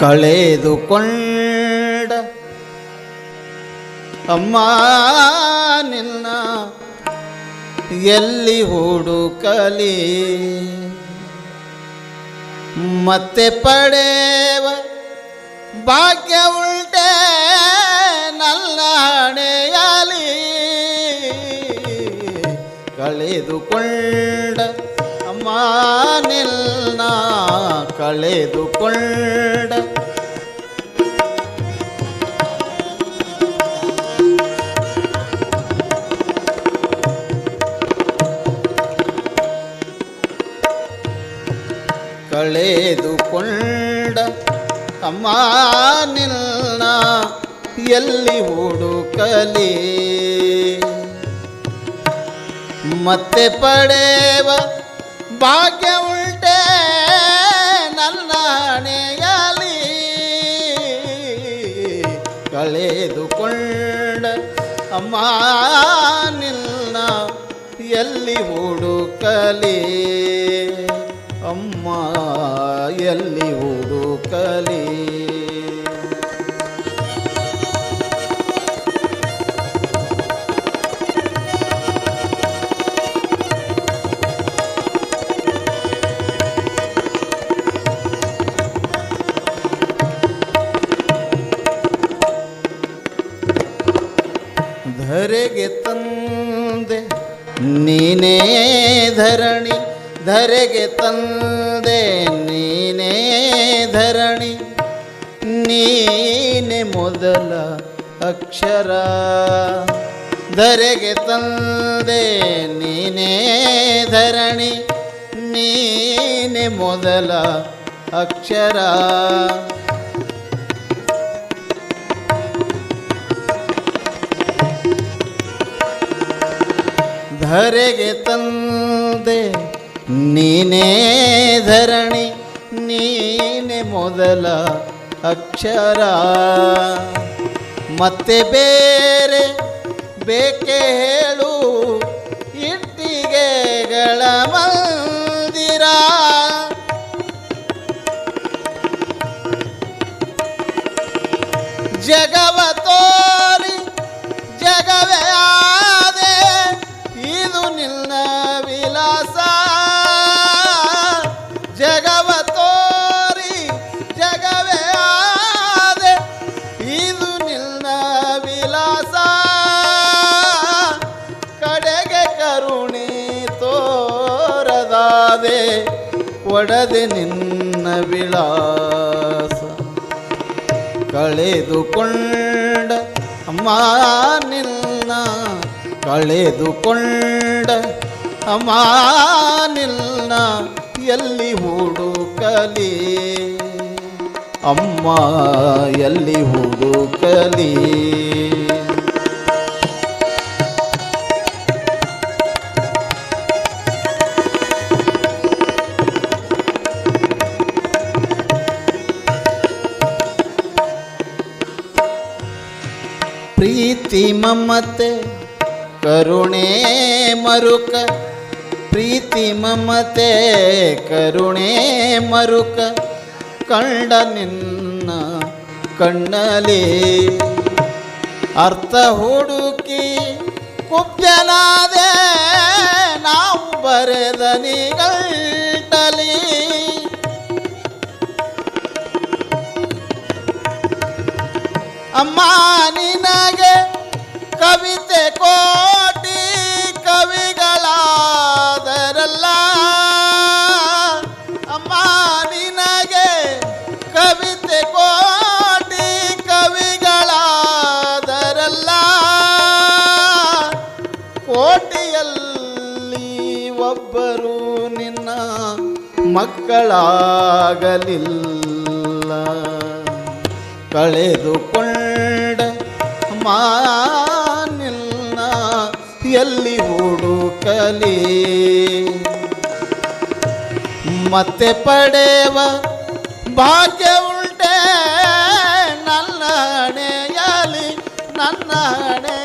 ಕಳೆದುಕೊಂಡ ಅಮ್ಮ ನಿನ್ನ ಎಲ್ಲಿ ಹುಡುಕಲಿ? ಮತ್ತೆ ಪಡೆವ ಭಾಗ್ಯ ಉಲ್ಟೆ ನಲ್ಲಾಣೆಯಲಿ ಕಳೆದುಕೊಂಡ ಕಳೆದುಕೊಂಡ. ಕಳೆದುಕೊಂಡ. ಅಮ್ಮ ನಿನ್ನ ಎಲ್ಲಿ ಹುಡುಕಲಿ? ಮತ್ತೆ ಪಡೆವ ಭಾಗ್ಯ ಅಮ್ಮ ನಿನ್ನ ಎಲ್ಲಿ ಹುಡುಕಲಿ? ಅಮ್ಮ ಎಲ್ಲಿ ಹುಡುಕಲಿ? ಧರೆಗೆ ತಂದೆ, ನೀನೇ ಧರಣಿ. ಧರೆಗೆ ತಂದೆ, ನೀನೇ ಧರಣಿ. ನೀನೆ ಮೊದಲ ಅಕ್ಷರ. ಧರೆಗೆ ತಂದೆ, ನೀನೇ ಧರಣಿ. ನೀನೆ ಮೊದಲ ಅಕ್ಷರ. ಧರೆಗೆ ತಂದೆ ನೀನೇ ಧರಣಿ ನೀನೆ ಮೊದಲ ಅಕ್ಷರ. ಮತ್ತೆ ಬೇರೆ ಬೇಕೆ ಹೇಳು ನಿನ್ನ ವಿಲಾಸ. ಜಗವ ತೋರಿ, ಜಗವೇ ಆದೆ. ಇದು ನಿನ್ನ ವಿಲಾಸ. ಕಡೆಗೆ ಕರುಣೆ ತೋರದಾದೆ, ಒಡದೆ ನಿನ್ನ ವಿಳಾಸ. ಕಳೆದುಕೊಂಡ ಅಮ್ಮ ನಿನ್ನ ಕಳೆದುಕೊಂಡ ಅಮಾನಿಲ್ನ ಎಲ್ಲಿ ಹುಡುಕಲಿ? ಅಮ್ಮ ಎಲ್ಲಿ ಹುಡುಕಲಿ? ಪ್ರೀತಿ ಮಮತೆ ಕರುಣೆ ಮರುಕ, ಪ್ರೀತಿ ಮಮತೆ, ಕರುಣೆ ಮರುಕ, ಕಂಡ ನಿನ್ನ ಕಣ್ಣಲಿ ಅರ್ಥ ಹುಡುಕಿ ಕುಬ್ಜನಾದೆ ನಾವು ಬರೆದ ನಿಗಂಟಲಿ ಅಮ್ಮ ನಿನಗೆ ಕವಿತೆ ಕೋಟಿ ಕವಿಗಳಾದರಲ್ಲ. ಅಮ್ಮ ನಿನಗೆ ಕವಿತೆ ಕೋಟಿ ಕವಿಗಳಾದರಲ್ಲ. ಕೋಟಿಯಲ್ಲಿ ಒಬ್ಬರು ನಿನ್ನ ಮಕ್ಕಳಾಗಲಿಲ್ಲ. ಕಳೆದುಕೊಂಡ ಮಾನಿಲ್ಲ ಎಲ್ಲಿ ಹುಡುಕಲಿ ಮತ್ತೆ ಪಡೆವ ಭಾಗ್ಯ ಉಂಟೆ ನನ್ನ ಹಣೆಯಲಿ ನನ್ನ ಹಣೆ